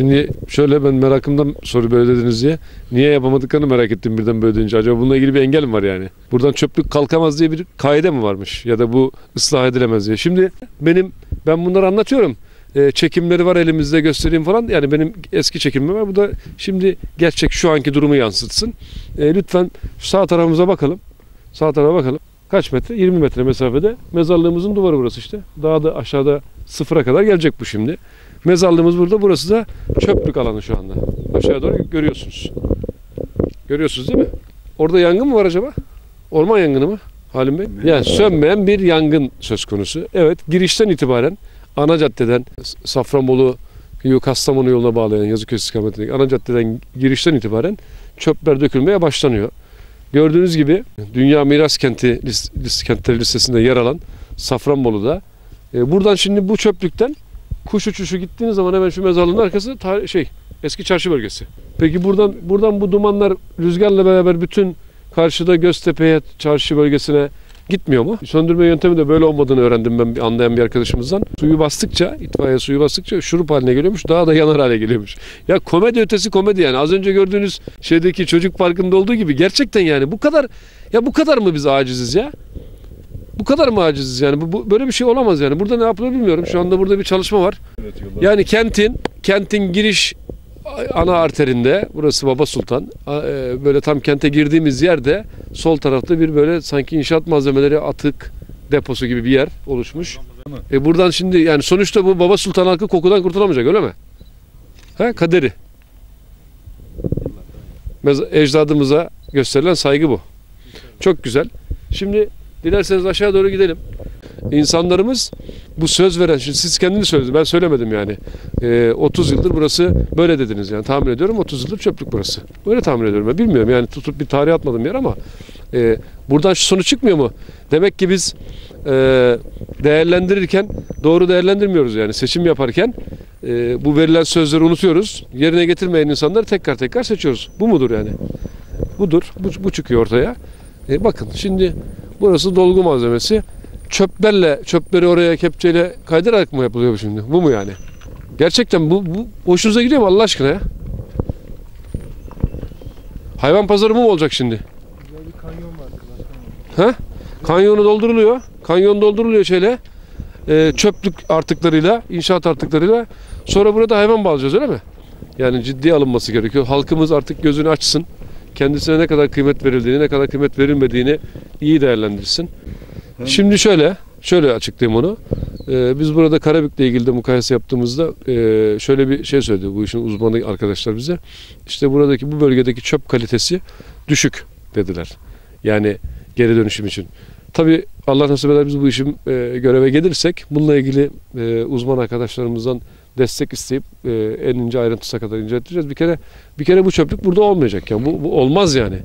Şimdi şöyle ben merakımdan soru böyle dediniz diye. Niye yapamadıklarını merak ettim birden böyle deyince. Acaba bununla ilgili bir engel mi var yani? Buradan çöplük kalkamaz diye bir kaide mi varmış? Ya da bu ıslah edilemez diye. Şimdi benim ben bunları anlatıyorum. Ee, çekimleri var elimizde göstereyim falan. Yani benim eski çekimim var. Bu da şimdi gerçek şu anki durumu yansıtsın. Ee, lütfen sağ tarafımıza bakalım. Sağ tarafa bakalım. Kaç metre? 20 metre mesafede. Mezarlığımızın duvarı burası işte. Daha da aşağıda sıfıra kadar gelecek bu şimdi. Mezarlığımız burada. Burası da çöplük alanı şu anda. Aşağı doğru görüyorsunuz. Görüyorsunuz değil mi? Orada yangın mı var acaba? Orman yangını mı? Halim Bey? Yani sönmeyen bir yangın söz konusu. Evet girişten itibaren ana caddeden Safranbolu Kastamonu yoluna bağlayan Yazıköy istikametindeki ana caddeden girişten itibaren çöpler dökülmeye başlanıyor. Gördüğünüz gibi Dünya Miras Kenti lis- lis- kentleri listesinde yer alan Safranbolu'da e, buradan şimdi bu çöplükten kuş uçuşu gittiğiniz zaman hemen şu mezarlığın arkası şey eski çarşı bölgesi. Peki buradan buradan bu dumanlar rüzgarla beraber bütün karşıda Göztepe'ye çarşı bölgesine gitmiyor mu? Söndürme yöntemi de böyle olmadığını öğrendim ben anlayan bir arkadaşımızdan. Suyu bastıkça, itfaiye suyu bastıkça şurup haline geliyormuş. Daha da yanar hale geliyormuş. Ya komedi ötesi komedi yani. Az önce gördüğünüz şeydeki çocuk parkında olduğu gibi gerçekten yani bu kadar ya bu kadar mı biz aciziz ya? Bu kadar mı aciziz yani? Bu, bu- böyle bir şey olamaz yani. Burada ne yapılır bilmiyorum. Şu anda burada bir çalışma var. Yani kentin kentin giriş ana arterinde burası Baba Sultan e, böyle tam kente girdiğimiz yerde sol tarafta bir böyle sanki inşaat malzemeleri atık deposu gibi bir yer oluşmuş. E buradan şimdi yani sonuçta bu Baba Sultan halkı kokudan kurtulamayacak öyle mi? Ha kaderi. Ecdadımıza gösterilen saygı bu. Çok güzel. Şimdi dilerseniz aşağı doğru gidelim. İnsanlarımız bu söz veren, şimdi siz kendiniz söylediniz ben söylemedim yani. Ee, 30 yıldır burası böyle dediniz yani tahmin ediyorum 30 yıldır çöplük burası. Böyle tahmin ediyorum ben bilmiyorum yani tutup bir tarih atmadım yer ama e, buradan şu sonuç çıkmıyor mu? Demek ki biz e, değerlendirirken doğru değerlendirmiyoruz yani seçim yaparken e, bu verilen sözleri unutuyoruz. Yerine getirmeyen insanları tekrar tekrar seçiyoruz. Bu mudur yani? Budur. Bu, bu çıkıyor ortaya. E, bakın şimdi burası dolgu malzemesi. Çöplerle, çöpleri oraya kepçeyle kaydırarak mı yapılıyor şimdi? Bu mu yani? Gerçekten bu, bu hoşunuza gidiyor mu Allah aşkına ya? Hayvan pazarı mı olacak şimdi? Güzel bir kanyon vardı başkanım. Ha? Kanyonu dolduruluyor. Kanyon dolduruluyor şeyle. E, çöplük artıklarıyla, inşaat artıklarıyla. Sonra burada hayvan bağlayacağız öyle mi? Yani ciddiye alınması gerekiyor. Halkımız artık gözünü açsın. Kendisine ne kadar kıymet verildiğini, ne kadar kıymet verilmediğini iyi değerlendirsin. Şimdi şöyle, şöyle açıklayayım onu. Ee, biz burada Karabük'le ilgili de mukayese yaptığımızda e, şöyle bir şey söyledi bu işin uzmanı arkadaşlar bize. İşte buradaki bu bölgedeki çöp kalitesi düşük dediler. Yani geri dönüşüm için. Tabii Allah nasip eder biz bu işin e, göreve gelirsek bununla ilgili e, uzman arkadaşlarımızdan destek isteyip e, en ince ayrıntısına kadar incelteceğiz. Bir kere bir kere bu çöplük burada olmayacak yani bu, bu olmaz yani.